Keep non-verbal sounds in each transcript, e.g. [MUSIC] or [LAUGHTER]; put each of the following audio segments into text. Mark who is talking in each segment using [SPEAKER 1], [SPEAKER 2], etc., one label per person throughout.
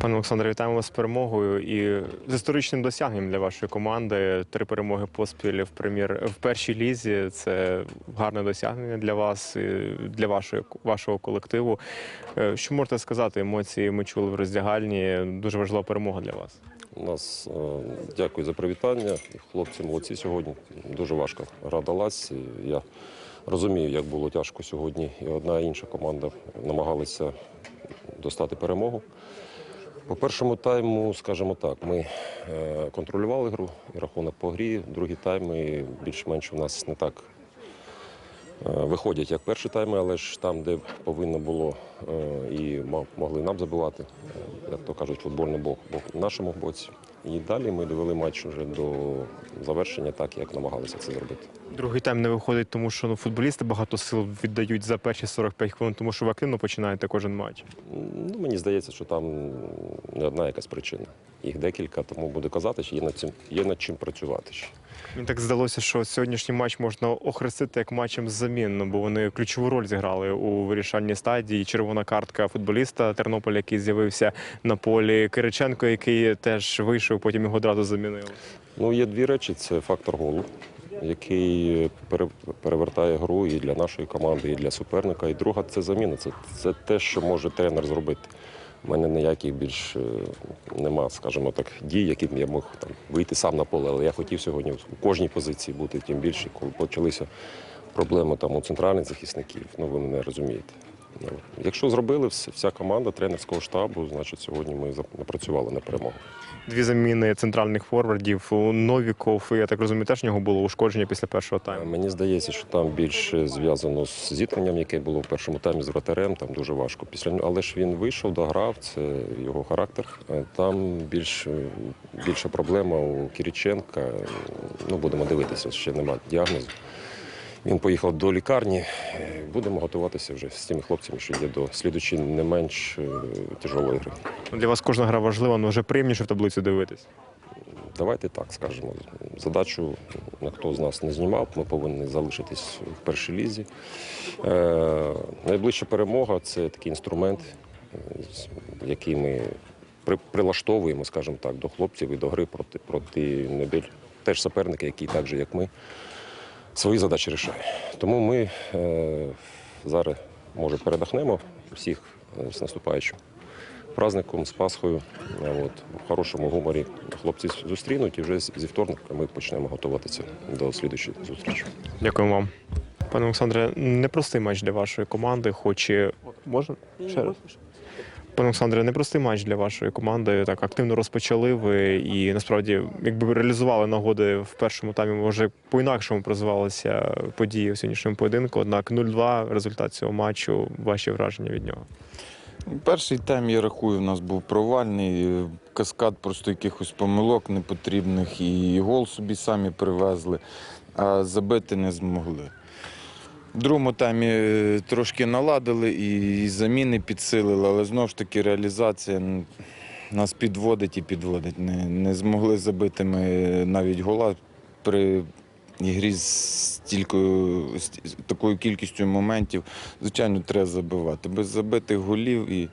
[SPEAKER 1] Пане Олександре, вітаємо вас з перемогою і з історичним досягненням для вашої команди. Три перемоги поспіль в прем'єр в першій лізі. Це гарне досягнення для вас, для вашої вашого колективу. Е, Що можете сказати? Емоції ми чули в роздягальні. Дуже важлива перемога для вас.
[SPEAKER 2] У нас е, дякую за привітання. Хлопці молодці сьогодні. Дуже важко гра далась. Я розумію, як було тяжко сьогодні. І одна і інша команда намагалися достати перемогу. По першому тайму, скажімо так, ми е, контролювали гру і рахунок по грі. Другі тайми більш-менш у нас не так е, виходять, як перші тайми, але ж там, де повинно було е, і могли нам забивати, як то кажуть, футбольний бог в нашому боці. І далі ми довели матч вже до завершення, так як намагалися це зробити.
[SPEAKER 1] Другий тайм не виходить, тому що ну, футболісти багато сил віддають за перші 45 хвилин, тому що ви активно починаєте кожен матч.
[SPEAKER 2] Ну, мені здається, що там не одна якась причина. Їх декілька, тому буде казати, що є над цим є над чим працювати ще.
[SPEAKER 1] Мені так здалося, що сьогоднішній матч можна охрестити як матчем з замін, ну, бо вони ключову роль зіграли у вирішальній стадії. Червона картка футболіста Тернополя, який з'явився на полі. Кириченко, який теж вийшов, потім його одразу замінили.
[SPEAKER 2] Ну, є дві речі: це фактор голу, який перевертає гру і для нашої команди, і для суперника. І друга це заміна. Це, це те, що може тренер зробити. У мене ніяких більш е, нема, скажімо так, дій, яким я мог там вийти сам на поле. Але я хотів сьогодні у кожній позиції бути, тим більше, коли почалися проблеми там у центральних захисників. Ну ви мене розумієте. Ну, Якщо зробили вся команда тренерського штабу, значить сьогодні ми напрацювали на перемогу.
[SPEAKER 1] Дві заміни центральних форвардів. У Новіков, я так розумію, теж в нього було ушкодження після першого тайму.
[SPEAKER 2] Мені здається, що там більше зв'язано з зіткненням, яке було в першому таймі з вратарем. Там дуже важко. Після але ж він вийшов, дограв, це його характер. Е, Там більш, більша проблема у Кіріченка. Ну, будемо дивитися, ще немає діагнозу. Він поїхав до лікарні. Е, Будемо готуватися вже з тими хлопцями, що є до слідучі не менш е, тяжелої гри.
[SPEAKER 1] Для вас кожна гра важлива, але вже приємніше в таблицю дивитись.
[SPEAKER 2] Давайте так скажемо. Задачу ніхто з нас не знімав. Ми повинні залишитись в першій лізі. Е, найближча перемога це такий інструмент, е, який ми при, прилаштовуємо, скажімо так, до хлопців і до гри проти, проти небіль. Теж суперники, які так же, як ми, свої задачі рішає. Тому ми е, зараз, може, передохнемо всіх е, з наступаючим праздником, з Пасхою. От, в хорошому гуморі хлопці зустрінуть і вже зі вторника ми почнемо готуватися до слідчої зустрічі.
[SPEAKER 1] Дякую вам. Пане Олександре, непростий матч для вашої команди, хоч і... Можна? Ще раз? Пане Олександре, непростий матч для вашої команди. Так активно розпочали ви і насправді, якби реалізували нагоди в першому таймі, може по-інакшому розвивалися події в сьогоднішньому поєдинку. Однак 0-2 результат цього матчу. Ваші враження від нього.
[SPEAKER 3] Перший тайм, я рахую, у нас був провальний. Каскад просто якихось помилок непотрібних. І гол собі самі привезли, а забити не змогли. В другому таймі е, трошки наладили і заміни підсилили, але знову ж таки реалізація нас підводить і підводить. Не, не змогли забити ми навіть гола при ігрі з стількою, з такою кількістю моментів. Звичайно, треба забивати. Без забитих голів і,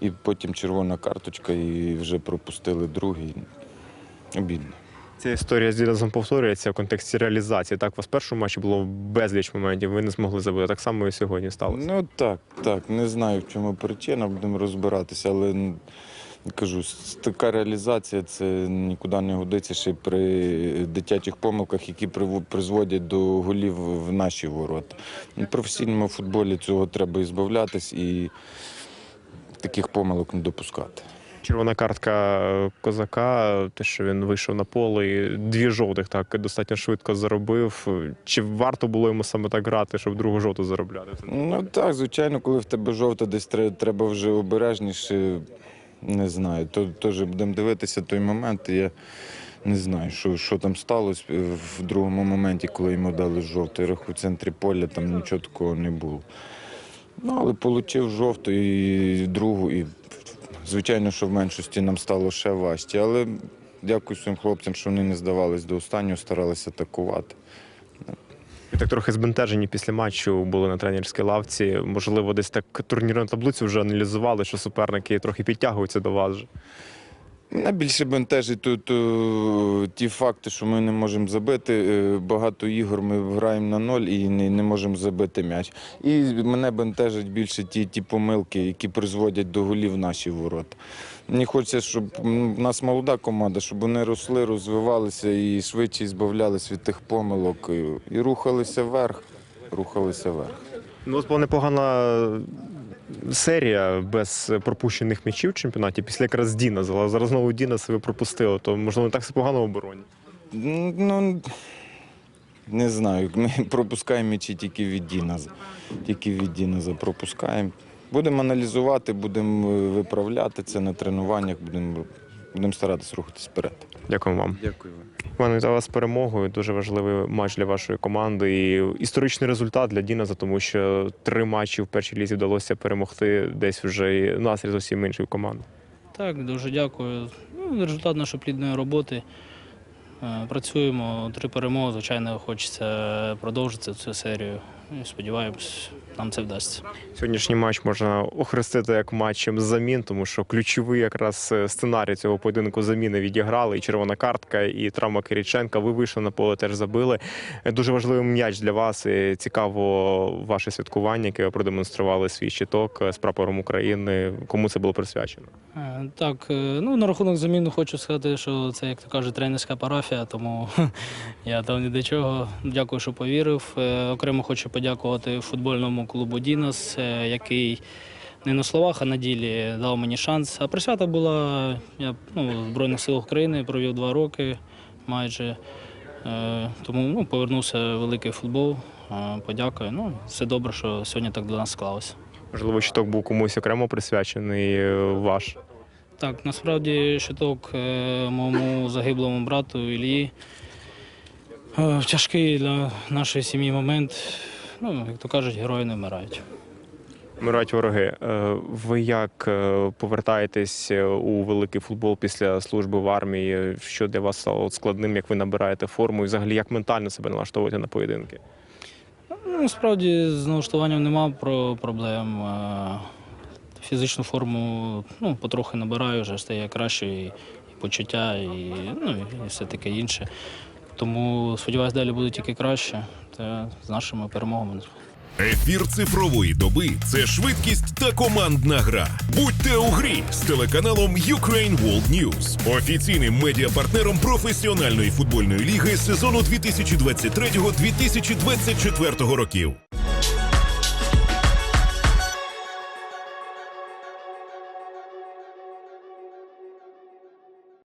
[SPEAKER 3] і потім червона карточка, і вже пропустили другий. Обідно.
[SPEAKER 1] Ця історія з Дідасом повторюється в контексті реалізації. Так, у вас в першому матчі було безліч моментів, ви не змогли забити. Так само і сьогодні сталося.
[SPEAKER 3] Ну так, так. Не знаю, в чому причина, будемо розбиратися, але кажу, така реалізація це нікуди не годиться ще при дитячих помилках, які призводять до голів в наші ворота. В професійному футболі цього треба і збавлятись і таких помилок не допускати.
[SPEAKER 1] Червона картка козака, те, що він вийшов на поле, і дві жовтих так достатньо швидко заробив. Чи варто було йому саме так грати, щоб другу жовту заробляти?
[SPEAKER 3] Ну так, звичайно, коли в тебе жовта, десь треба вже обережніше. Не знаю. То теж будемо дивитися той момент. Я не знаю, що, що там сталося в другому моменті, коли йому дали жовтий. Раху в центрі поля там нічого такого не було. Ну, але отримав жовту і другу, і Звичайно, що в меншості нам стало ще важче, але дякую своїм хлопцям, що вони не здавались до останнього, старалися атакувати.
[SPEAKER 1] Ви так трохи збентежені після матчу були на тренерській лавці. Можливо, десь так турнірну таблицю вже аналізували, що суперники трохи підтягуються до вас. Же.
[SPEAKER 3] Мене більше бентежить тут е, ті факти, що ми не можемо забити. Е, Багато ігор ми граємо на ноль і не, не можемо забити м'яч. І мене бентежать більше ті, ті помилки, які призводять до голів наші ворота. Мені хочеться, щоб в нас молода команда, щоб вони росли, розвивалися і швидше збавлялися від тих помилок і, і рухалися вверх. Рухалися вверх.
[SPEAKER 1] Ну, була непогана серія без пропущених м'ячів в чемпіонаті. Після якраз Діна. Зараз знову Діна себе пропустило, то можливо не так все погано в обороні.
[SPEAKER 3] Ну, не знаю. Ми пропускаємо м'ячі тільки від Діна. Тільки від Діназа пропускаємо. Будемо аналізувати, будемо е, виправляти це на тренуваннях, будемо, будемо старатися рухатись вперед.
[SPEAKER 1] Дякую вам.
[SPEAKER 3] Дякую. вам.
[SPEAKER 1] Пане, вітаю вас перемогою. Дуже важливий матч для вашої команди. І історичний результат для Діназа, тому що три матчі в першій лізі вдалося перемогти десь вже і настрій зовсім іншої команди.
[SPEAKER 4] Так, дуже дякую. Ну, результат нашої плідної роботи. Е, Працюємо, три перемоги. Звичайно, хочеться продовжити цю серію. І сподіваємось, нам це вдасться.
[SPEAKER 1] Сьогоднішній матч можна охрестити як матчем замін, тому що ключовий якраз е, сценарій цього поєдинку заміни відіграли. І червона картка, і травма Кириченка. Ви вийшли на поле, теж забили. Е, Дуже важливий м'яч для вас. І цікаво ваше святкування, яке ви продемонстрували свій щиток е, з прапором України. Кому це було присвячено?
[SPEAKER 4] Так, ну на рахунок заміну хочу сказати, що це, як то кажуть, тренерська парафія, тому [LAUGHS] я там ні до чого. Дякую, що повірив. Окремо хочу подякувати футбольному клубу Дінос, е, який не на словах, а на ділі дав мені шанс. А присвята була я ну, в Збройних силах України, провів два роки майже. Е, Тому ну, повернувся великий футбол. Е, Подякую. Ну, все добре, що сьогодні так до нас склалося.
[SPEAKER 1] Можливо, щиток був комусь окремо присвячений ваш.
[SPEAKER 4] Так, насправді щиток моєму загиблому брату Іллі. Тяжкий для нашої сім'ї момент. Ну, як то кажуть, герої не вмирають.
[SPEAKER 1] Мирають вороги. Е, Ви як е, повертаєтесь е, у великий футбол після служби в армії? Що для вас стало складним, як ви набираєте форму, і взагалі як ментально себе налаштовуєте на поєдинки?
[SPEAKER 4] Ну, насправді з налаштуванням нема проблем. Фізичну форму ну, потрохи набираю, вже стає краще і, і почуття, і, ну, і все таке інше. Тому сподіваюся, далі буде тільки краще. Та з нашими перемогами.
[SPEAKER 5] Ефір цифрової доби це швидкість та командна гра. Будьте у грі з телеканалом Ukraine World News, офіційним медіапартнером професіональної футбольної ліги сезону 2023-2024 років.